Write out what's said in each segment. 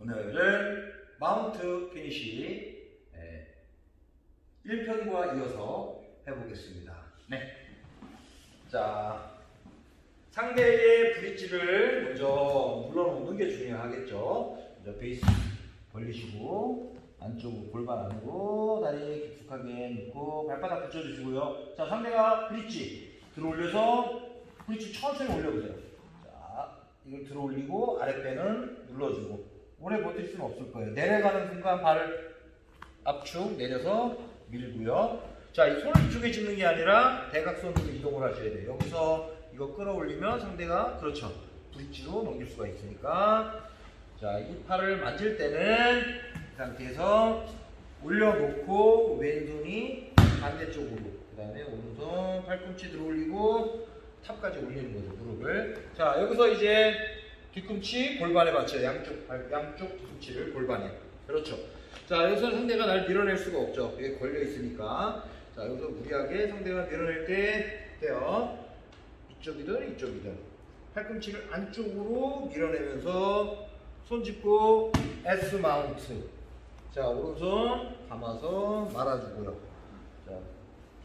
스마트 피니시 1편과 이어서 해보겠습니다. 네. 자, 상대의 브릿지를 먼저 눌러놓는 게 중요하겠죠. 먼저 베이스 벌리시고 안쪽으로 골반 안으로 다리 깊숙하게 넣고 발바닥 붙여주시고요. 자, 상대가 브릿지 들어 올려서 브릿지 천천히 올려보세요. 자, 이걸 들어 올리고 아랫배는 눌러주고 오래 버틸 수는 없을 거예요. 내려가는 순간 발을 압축 내려서 밀고요. 자, 이 손을 이쪽에 짚는 게 아니라 대각선으로 이동을 하셔야 돼요. 여기서 이거 끌어올리면 상대가 그렇죠. 브릿지로 넘길 수가 있으니까 자, 이 팔을 만질 때는 이 상태에서 올려놓고 왼손이 반대쪽으로 그 다음에 오른손 팔꿈치 들어올리고 탑까지 올리는 거죠 무릎을 자 여기서 이제 뒤꿈치 골반에 맞춰요 양쪽 발, 양쪽 뒤꿈치를 골반에. 그렇죠. 자 여기서 상대가 날 밀어낼 수가 없죠. 여기 걸려 있으니까. 자 여기서 무리하게 상대가 밀어낼 때 돼요. 이쪽이든 이쪽이든. 팔꿈치를 안쪽으로 밀어내면서 손 짚고 S 마운트. 자 오른손 감아서 말아주고요. 자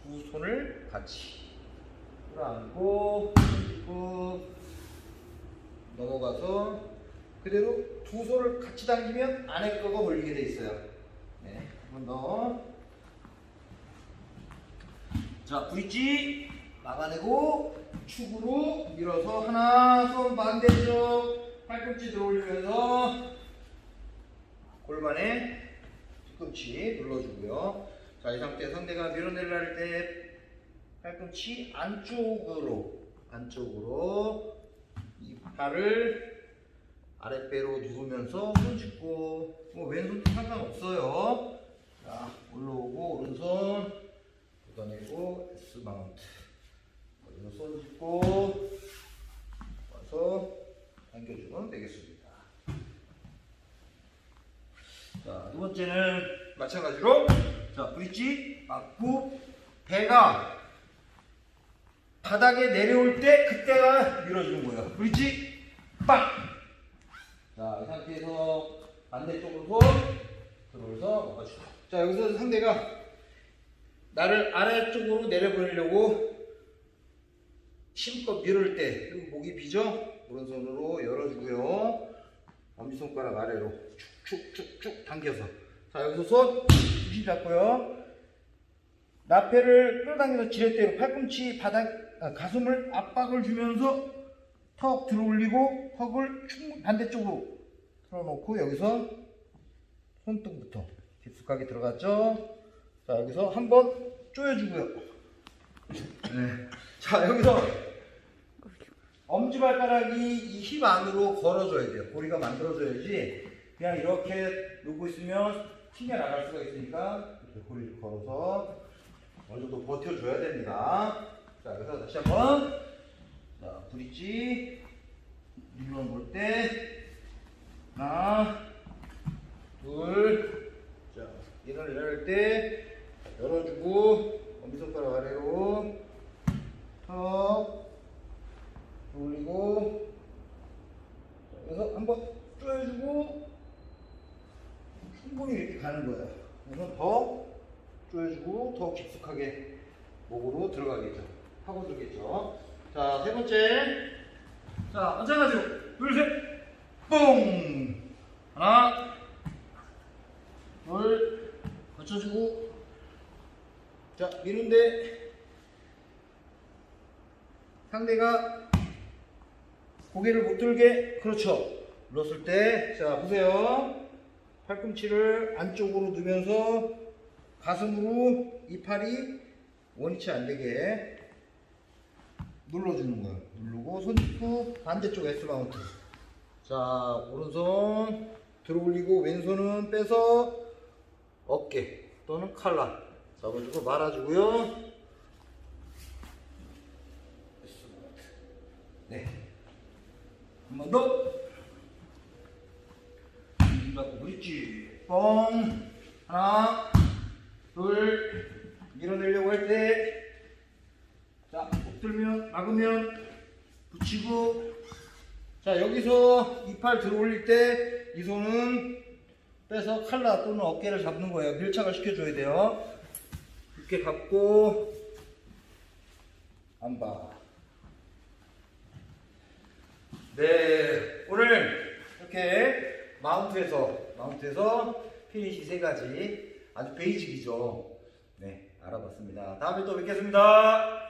두 손을 같이. 끌어안고 손 짚고 넘어가서 그대로 두 손을 같이 당기면 안에 거가 걸리게 돼 있어요 네, 한 번 더. 자, 브릿지 막아내고 축으로 밀어서 하나 손 반대쪽 팔꿈치 들어올리면서 골반에 뒤꿈치 눌러주고요. 자, 이 상태 상대가 밀어내려 할 때 팔꿈치 안쪽으로 안쪽으로 이 팔을 아랫배로 누우면서 손 짚고 뭐 왼손도 상관없어요. 자, 올라오고 오른손 걷어내고 S 마운트 여기서 손 짚고 와서 당겨주면 되겠습니다. 자, 두 번째는 마찬가지로 자, 브릿지 맞고 배가 바닥에 내려올 때 그때가 밀어주는 거예요. 브릿지 빵! 자, 이 상태에서 반대쪽으로 손 들어올려서 먹어주고 자, 여기서 상대가 나를 아래쪽으로 내려보내려고 힘껏 밀을 때 목이 비죠? 오른손으로 열어주고요. 엄지손가락 아래로 축축축축 당겨서 자 여기서 손 중심 잡고요. 나패를 끌어당겨서 지렛대로 팔꿈치 바닥 아, 가슴을 압박을 주면서 턱 들어올리고 턱을 충 반대쪽으로 틀어놓고 여기서 손등부터 깊숙하게 들어갔죠. 자 여기서 한번 조여주고요. 네. 자 여기서 엄지발가락이 이 힙 안으로 걸어줘야 돼요. 고리가 만들어져야지 그냥 이렇게 놓고 있으면 튕겨 나갈 수가 있으니까 이렇게 고리를 걸어서 어느 정도 버텨줘야 됩니다. 자 그래서 다시 한번 자 브릿지 눌러볼 때 하나 둘자 이를 열때 열어주고 엄지손가락 아래로 턱 돌리고 자, 그래서 한번 조여주고 충분히 이렇게 가는 거예요. 그래서 더 조여주고 더 깊숙하게 목으로 들어가겠죠. 하고 들겠죠. 자, 세 번째. 자, 마찬가지로 둘, 셋, 뽕! 하나, 둘, 받쳐주고 자, 미는데 상대가 고개를 못 들게 그렇죠 눌렀을 때 자 보세요 팔꿈치를 안쪽으로 두면서 가슴으로 이 팔이 원위치 안 되게 눌러주는 거예요 누르고 손 짚고 반대쪽 S 마운트 자 오른손 들어 올리고 왼손은 빼서 어깨 또는 칼라 잡아주고 말아주고요 네 한 번 더. 잡고 브릿지. 뻥. 하나, 둘. 밀어내려고 할 때. 자, 못 들면, 막으면, 붙이고. 자, 여기서 이팔 들어 올릴 때, 이 손은 빼서 칼라 또는 어깨를 잡는 거예요. 밀착을 시켜줘야 돼요. 이렇게 갖고 안봐. 네, 오늘 이렇게 마운트에서 마운트에서 피니시 세 가지 아주 베이직이죠. 네, 알아봤습니다. 다음에 또 뵙겠습니다.